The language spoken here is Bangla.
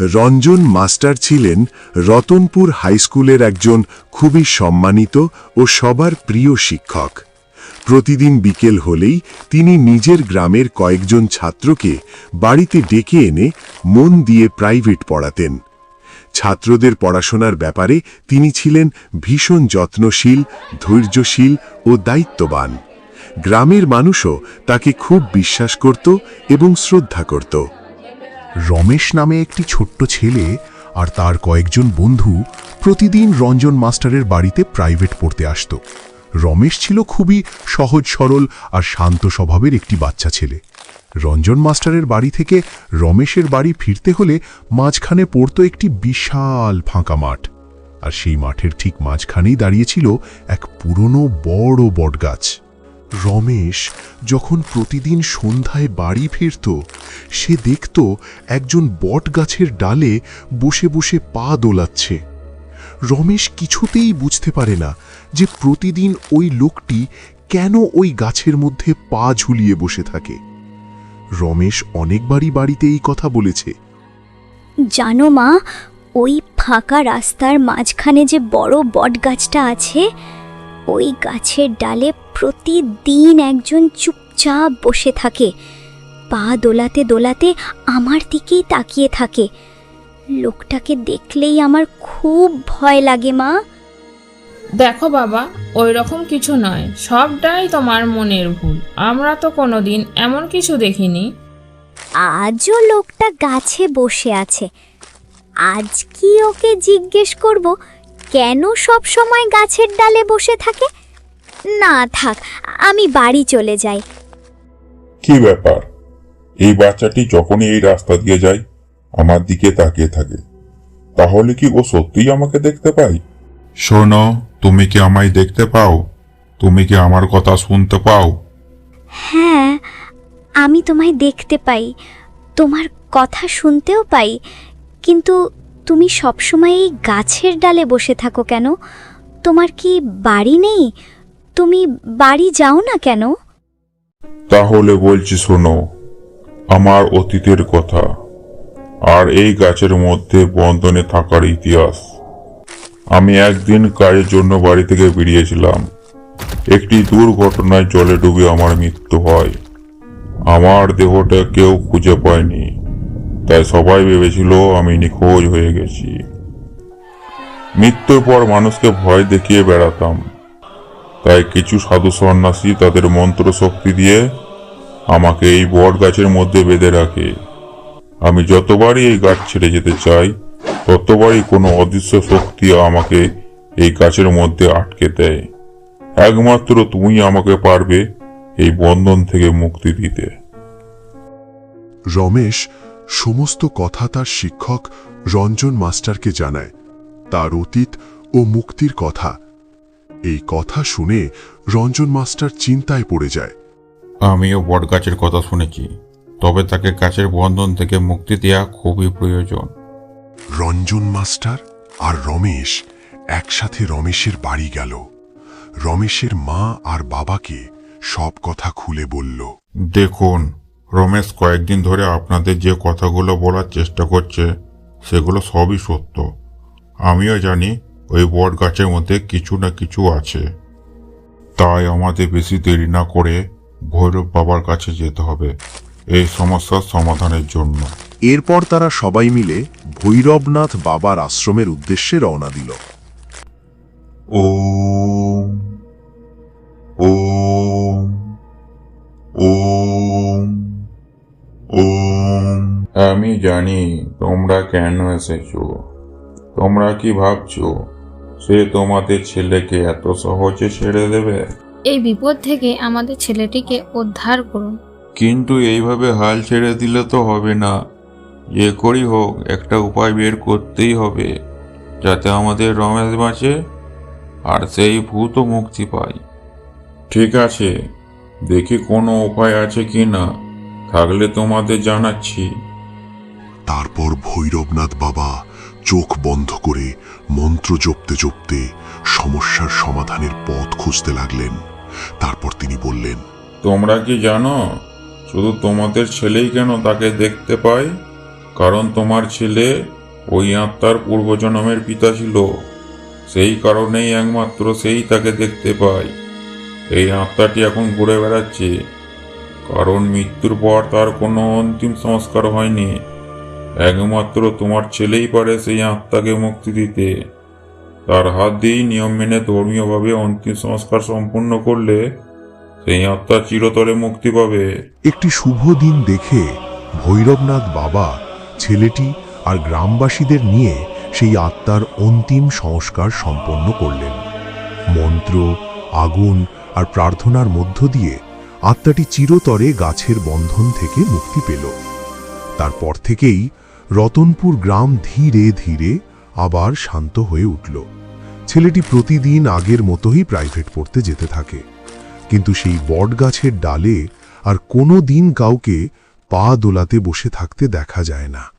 রঞ্জন মাস্টার ছিলেন রতনপুর হাইস্কুলের একজন খুবই সম্মানিত ও সবার প্রিয় শিক্ষক। প্রতিদিন বিকেল হলেই তিনি নিজের গ্রামের কয়েকজন ছাত্রকে বাড়িতে ডেকে এনে মন দিয়ে প্রাইভেট পড়াতেন। ছাত্রদের পড়াশোনার ব্যাপারে তিনি ছিলেন ভীষণ যত্নশীল, ধৈর্যশীল ও দায়িত্ববান। গ্রামের মানুষও তাকে খুব বিশ্বাস করত এবং শ্রদ্ধা করত। রমেশ নামে একটি ছোট্ট ছেলে আর তার কয়েকজন বন্ধু প্রতিদিন রঞ্জন মাস্টারের বাড়িতে প্রাইভেট পড়তে আসত। রমেশ ছিল খুবই সহজ, সরল আর শান্ত স্বভাবের একটি বাচ্চা ছেলে। রঞ্জন মাস্টারের বাড়ি থেকে রমেশের বাড়ি ফিরতে হলে মাঝখানে পড়তো একটি বিশাল ফাঁকা মাঠ। আর সেই মাঠের ঠিক মাঝখানেই দাঁড়িয়েছিল এক পুরনো বড় বটগাছ। রমেশ যখন প্রতিদিন সন্ধ্যায় বাড়ি ফিরত, সে দেখত একজন বট গাছের ডালে বসে বসে পা দোলাচ্ছে। রমেশ কিছুতেই বুঝতে পারে না যে প্রতিদিন ওই লোকটি কেন ওই গাছের মধ্যে পা ঝুলিয়ে বসে থাকে। রমেশ অনেকবারই বাড়িতে এই কথা বলেছে। জানো মা, ওই ফাঁকা রাস্তার মাঝখানে যে বড় বট গাছটা আছে ওই গাছের ডালে প্রতিদিন একজন চুপচাপ বসে থাকে। পা দোলাতে দোলাতে আমার দিকেই তাকিয়ে থাকে। লোকটাকে দেখলেই আমার খুব ভয় লাগে মা। দেখো বাবা ওই রকম কিছু নয়। সবটাই তোমার মনের ভুল। আমরা তো কোনোদিন এমন কিছু দেখিনি। আজও লোকটা গাছে বসে আছে। আজ কি ওকে জিজ্ঞেস করব? কেন সব সময় গাছের ডালে বসে থাকে? না থাক আমি বাড়ি চলে যাই। কি ব্যাপার? এই বাচ্চাটি যখনই এই রাস্তা দিয়ে যায় আমার দিকে তাকিয়ে থাকে। তাহলে কি ও সত্যিই আমাকে দেখতে পাই শোনো তুমি কি আমায় দেখতে পাও? তুমি কি আমার কথা শুনতে পাও? হ্যাঁ আমি তোমায় দেখতে পাই তোমার কথা শুনতেও পাই কিন্তু তুমি সবসময় এই গাছের ডালে বসে থাকো কেন? তোমার কি বাড়ি নেই? তুমি বাড়ি যাও না কেন? তাহলে বলছি শোনো, আমার অতীতের কথা, আর এই গাছের মধ্যে বন্ধনে থাকার ইতিহাস। আমি একদিন কাজের জন্য বাড়ি থেকে বেরিয়েছিলাম। একটি দুর্ঘটনায় জলে ডুবে আমার মৃত্যু হয়। আমার দেহটা কেউ খুঁজে পায়নি। তাই সবাই ভেবেছিল আমি নিখোঁজ হয়ে গেছি। মৃত্যুর পর মানুষকে ভয় দেখিয়ে বেড়াতাম। তাই কিছু সাধু সন্ন্যাসী তাদের মন্ত্র শক্তি দিয়ে আমাকে এই বট গাছের মধ্যে বেঁধে রাখে। আমি যতবারই এই গাছ ছেড়ে যেতে চাই, ততবারই কোনো অদৃশ্য শক্তি আমাকে এই গাছের মধ্যে আটকে দেয়। একমাত্র তুমি আমাকে পারবে এই বন্ধন থেকে মুক্তি দিতে। রমেশ সমস্ত কথা তার শিক্ষক রঞ্জন মাস্টারকে জানায় তার অতীত ও মুক্তির কথা। এই কথা শুনে রঞ্জন মাস্টার চিন্তায় পড়ে যায়। আমিও বট গাছের কথা শুনেছি তবে তাকে গাছের বন্ধন থেকে মুক্তি দেওয়া খুবই প্রয়োজন। রঞ্জন মাস্টার আর রমেশ একসাথে রমেশের বাড়ি গেল। রমেশের মা আর বাবাকে সব কথা খুলে বলল। দেখুন রমেশ কয়েকদিন ধরে আপনাদের যে কথাগুলো বলার চেষ্টা করছে সেগুলো সবই সত্য। আমিও জানি ওই বট গাছের মধ্যে কিছু না কিছু আছে। তাই আমাদের বেশি দেরি না করে ভৈরব বাবার কাছে যেতে হবে এই সমস্যার সমাধানের জন্য। এরপর তারা সবাই মিলে ভৈরবনাথ বাবার আশ্রমের উদ্দেশ্যে রওনা দিল। ওম আমি জানি তোমরা কেন এসেছ। তোমরা কি ভাবছ সে তোমাদের ছেলেকে এত সহজে ছেড়ে দেবে? এই বিপদ থেকে আমাদের ছেলেটিকে উদ্ধার করুন। কিন্তু এইভাবে হাল ছেড়ে দিলে তো হবে না। যে করি হোক একটা উপায় বের করতেই হবে যাতে আমাদের রমেশ বাঁচে আর সেই ভূতও মুক্তি পায়। ঠিক আছে দেখি কোনো উপায় আছে কি না থাকলে তোমাদের জানাচ্ছি। তারপর ভৈরবনাথ বাবা চোখ বন্ধ করে মন্ত্র জপতে জপতে সমস্যার সমাধানের পথ খুঁজতে লাগলেন। তারপর তিনি বললেন, তোমরা কি জানো, শুধু তোমাদের ছেলেই কেন তাকে দেখতে পায়? কারণ তোমার ছেলে ওই আত্মার পূর্বজন্মের পিতা ছিল। সেই কারণেই একমাত্র সেই তাকে দেখতে পায়। এই আত্মাটি এখন ঘুরে বেড়াচ্ছে। কারণ মৃত্যুর পর তার কোনো অন্তিম সংস্কার হয়নি। একমাত্র তোমার ছেলেই পারে সেই আত্মাকে মুক্তি দিতে। তার হাত দিয়েই নিয়ম মেনে ধর্মীয়ভাবে অন্তিম সংস্কার সম্পূর্ণ করলে সেই আত্মা চিরতরে মুক্তি পাবে। একটি শুভ দিন দেখে ভৈরবনাথ বাবা, ছেলেটি আর গ্রামবাসীদের নিয়ে সেই আত্মার অন্তিম সংস্কার সম্পন্ন করলেন। মন্ত্র, আগুন আর প্রার্থনার মধ্য দিয়ে আত্মাটি চিরতরে গাছের বন্ধন থেকে মুক্তি পেল। তারপর থেকেই রতনপুর গ্রাম ধীরে ধীরে আবার শান্ত হয়ে উঠল। ছেলেটি প্রতিদিন আগের মতোই প্রাইভেট পড়তে যেতে থাকে। কিন্তু সেই বটগাছের ডালে আর কোনো দিন কাউকে পা দোলাতে বসে থাকতে দেখা যায় না।